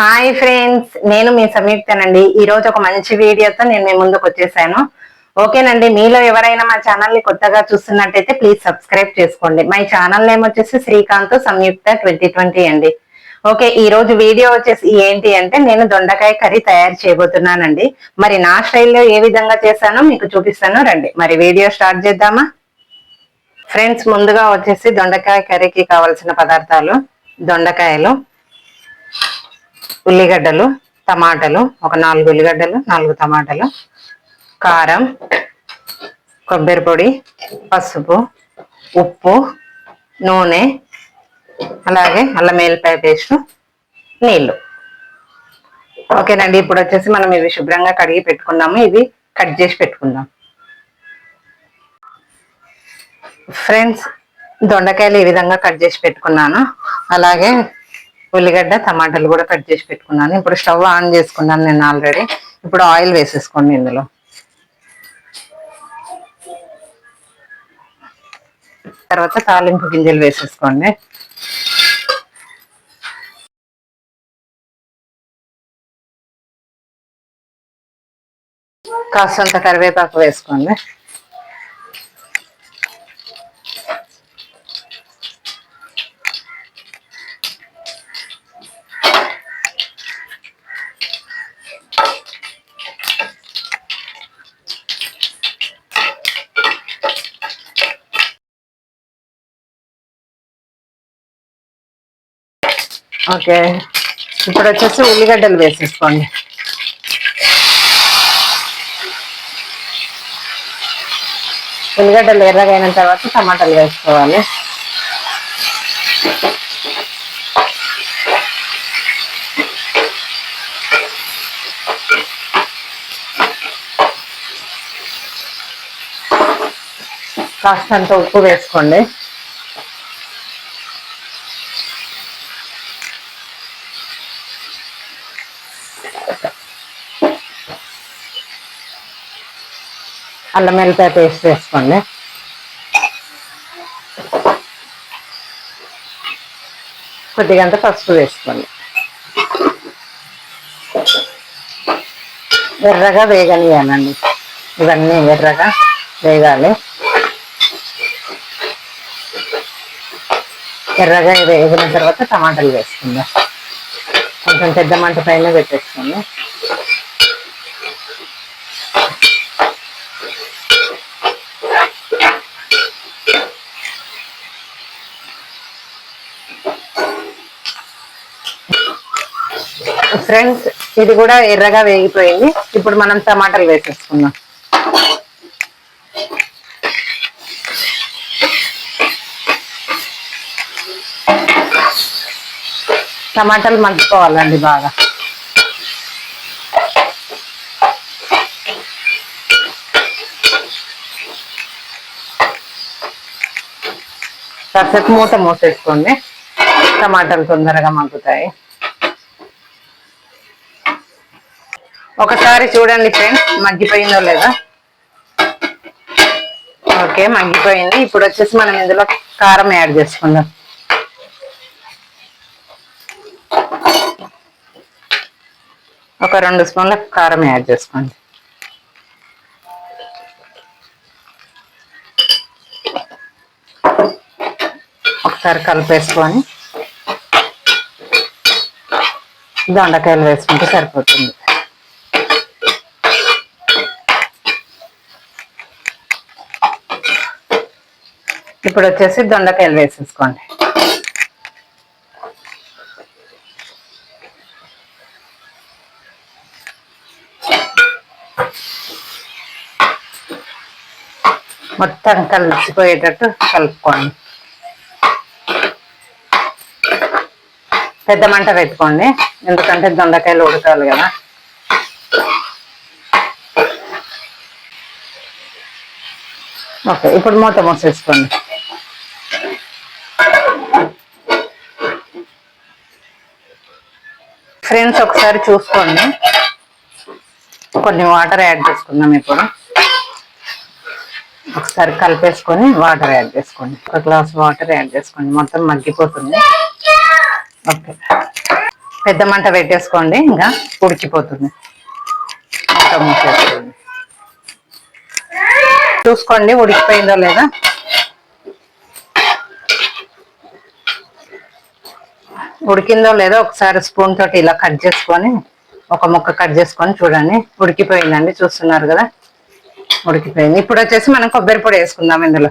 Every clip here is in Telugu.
హాయ్ ఫ్రెండ్స్ నేను మీ సంయుక్తనండి ఈ రోజు ఒక మంచి వీడియోతో నేను మీ ముందుకు వచ్చేసాను. ఓకేనండి మీలో ఎవరైనా మా ఛానల్ని కొత్తగా చూస్తున్నట్టయితే ప్లీజ్ సబ్స్క్రైబ్ చేసుకోండి. మై ఛానల్ నేమ్ వచ్చేసి శ్రీకాంత్ సంయుక్త ట్వంటీ ట్వంటీ అండి. ఓకే ఈ రోజు వీడియో వచ్చేసి ఏంటి అంటే నేను దొండకాయ కర్రీ తయారు చేయబోతున్నానండి. మరి నా స్టైల్లో ఏ విధంగా చేశానో మీకు చూపిస్తాను. రండి మరి వీడియో స్టార్ట్ చేద్దామా? ఫ్రెండ్స్ ముందుగా వచ్చేసి దొండకాయ కర్రీకి కావాల్సిన పదార్థాలు దొండకాయలు. ఉల్లిగడ్డలు టమాటాలు ఒక నాలుగు ఉల్లిగడ్డలు నాలుగు టమాటాలు కారం కొబ్బరి పొడి పసుపు ఉప్పు నూనె అలాగే అల్లం వెల్లిపాయ పేస్ట్ నీళ్ళు. ఓకేనండి ఇప్పుడు వచ్చేసి మనం ఇవి శుభ్రంగా కడిగి పెట్టుకుందాము ఇవి కట్ చేసి పెట్టుకుందాం. ఫ్రెండ్స్ దొండకాయలు ఈ విధంగా కట్ చేసి పెట్టుకున్నాను. అలాగే ఉల్లిగడ్డ టమాటాలు కూడా కట్ చేసి పెట్టుకున్నాను. ఇప్పుడు స్టవ్ ఆన్ చేసుకున్నాను నేను ఆల్రెడీ. ఇప్పుడు ఆయిల్ వేసేసుకోండి ఇందులో. తర్వాత తాలింపు గింజలు వేసేసుకోండి. కాస్తంత కరివేపాకు వేసుకోండి. ఓకే. ఇప్పుడు వచ్చేసి ఉల్లిగడ్డలు వేసేసుకోండి. ఉల్లిగడ్డలు ఎర్రగైన తర్వాత టమాటాలు వేసుకోవాలి. కాస్తంత ఉప్పు వేసుకోండి. అల్లం వెల్లిపాయ పేస్ట్ వేసుకోండి. కొద్దిగా అంత పసుపు వేసుకోండి. ఎర్రగా వేగనియాలండి ఇవన్నీ ఎర్రగా వేగాలి. ఎర్రగా వేగిన తర్వాత టమాటాలు వేసుకుందాం. కొంచెం పెద్ద మంట పైన పెట్టేసుకోండి. ఫ్రెండ్స్ ఇది కూడా ఎర్రగా వేగిపోయింది. ఇప్పుడు మనం టమాటాలు వేసేసుకుందాం. టమాటాలు మగ్గిపోవాలండి బాగా. కాసేపు మూత మూసేసుకోండి. టమాటాలు తొందరగా మగ్గుతాయి. ఒకసారి చూడండి ఫ్రెండ్స్ మగ్గిపోయిందో లేదా. ఓకే మగ్గిపోయింది. ఇప్పుడు వచ్చేసి మనం ఇందులో కారం యాడ్ చేసుకుందాం. ఒక రెండు స్పూన్ల కారం యాడ్ చేసుకోండి. ఒకసారి కలిపేసుకొని దొండకాయలు వేసుకుంటే సరిపోతుంది. ఇప్పుడు వచ్చేసి దొండకాయలు వేసేసుకోండి. మొత్తం కలిసిపోయేటట్టు కలుపుకోండి. పెద్ద మంట పెట్టుకోండి ఎందుకంటే దొండకాయలు ఉడకాలి కదా. ఓకే ఇప్పుడు మూత మూసేసుకోండి. ఫ్రెండ్స్ ఒకసారి చూసుకోండి. కొన్ని వాటర్ యాడ్ చేసుకుందాం ఇప్పుడు. ఒకసారి కలిపేసుకొని వాటర్ యాడ్ చేసుకోండి. ఒక గ్లాస్ వాటర్ యాడ్ చేసుకోండి. మొత్తం మగ్గిపోతుంది. ఓకే. పెద్ద మంట పెట్టేసుకోండి. ఇంకా ఉడికిపోతుంది. ఇంకా మూసేసుకోండి. చూసుకోండి ఉడికిపోయిందో లేదా? ఉడికిందో లేదో ఒకసారి స్పూన్ తోటి ఇలా కట్ చేసుకొని ఒక ముక్క కట్ చేసుకొని చూడండి. ఉడికిపోయిందండి చూస్తున్నారు కదా? ఉడికిపోయింది. ఇప్పుడు వచ్చేసి మనం కొబ్బరి పొడి వేసుకుందాం ఇందులో.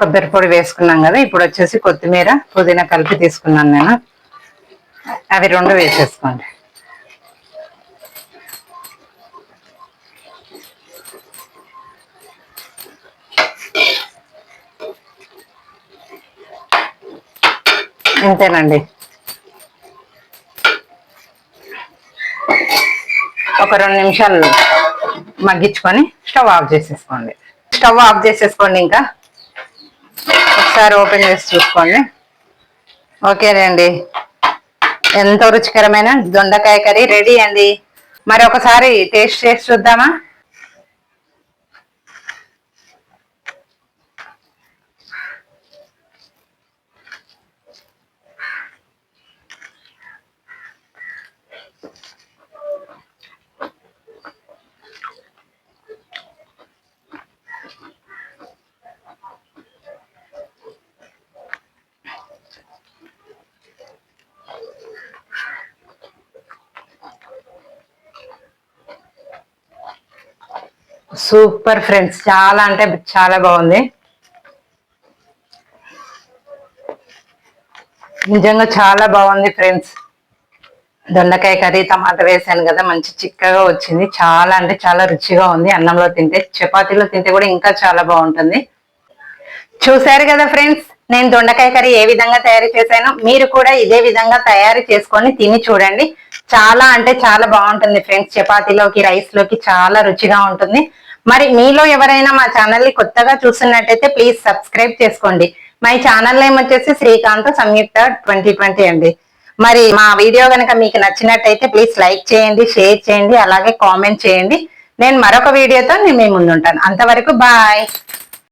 కొబ్బరి పొడి వేసుకున్నాం కదా ఇప్పుడు వచ్చేసి కొత్తిమీర పుదీనా కలిపి తీసుకున్నాను నేను. అవి రెండు వేసేసుకోండి. అంతేనండి. ఒక రెండు నిమిషాలు మగ్గించుకొని స్టవ్ ఆఫ్ చేసేసుకోండి. స్టవ్ ఆఫ్ చేసేసుకోండి ఇంకా. ఒకసారి ఓపెన్ చేసి చూసుకోండి. ఓకేనండి ఎంతో రుచికరమైన దొండకాయ కర్రీ రెడీ అండి. మరి ఒకసారి టేస్ట్ చేసి చూద్దామా? సూపర్ ఫ్రెండ్స్ చాలా అంటే చాలా బాగుంది. నిజంగా చాలా బాగుంది ఫ్రెండ్స్. దొండకాయ కర్రీ టమాటా వేసాను కదా మంచి చిక్కగా వచ్చింది. చాలా అంటే చాలా రుచిగా ఉంది. అన్నంలో తింటే చపాతీలో తింటే కూడా ఇంకా చాలా బాగుంటుంది. చూశారు కదా ఫ్రెండ్స్ నేను దొండకాయ కర్రీ ఏ విధంగా తయారు చేశానో మీరు కూడా ఇదే విధంగా తయారు చేసుకొని తిని చూడండి. చాలా అంటే చాలా బాగుంటుంది ఫ్రెండ్స్. చపాతీలోకి రైస్లోకి చాలా రుచిగా ఉంటుంది. మరి మీలో ఎవరైనా మా ఛానల్ని కొత్తగా చూస్తున్నట్టయితే ప్లీజ్ సబ్స్క్రైబ్ చేసుకోండి. మై ఛానల్ నేమ్ వచ్చేసి శ్రీకాంత్ సంయుక్త ట్వంటీ ట్వంటీ అండి. మరి మా వీడియో కనుక మీకు నచ్చినట్టయితే ప్లీజ్ లైక్ చేయండి షేర్ చేయండి అలాగే కామెంట్ చేయండి. నేను మరొక వీడియోతో నేను మీ ముందుంటాను. అంతవరకు బాయ్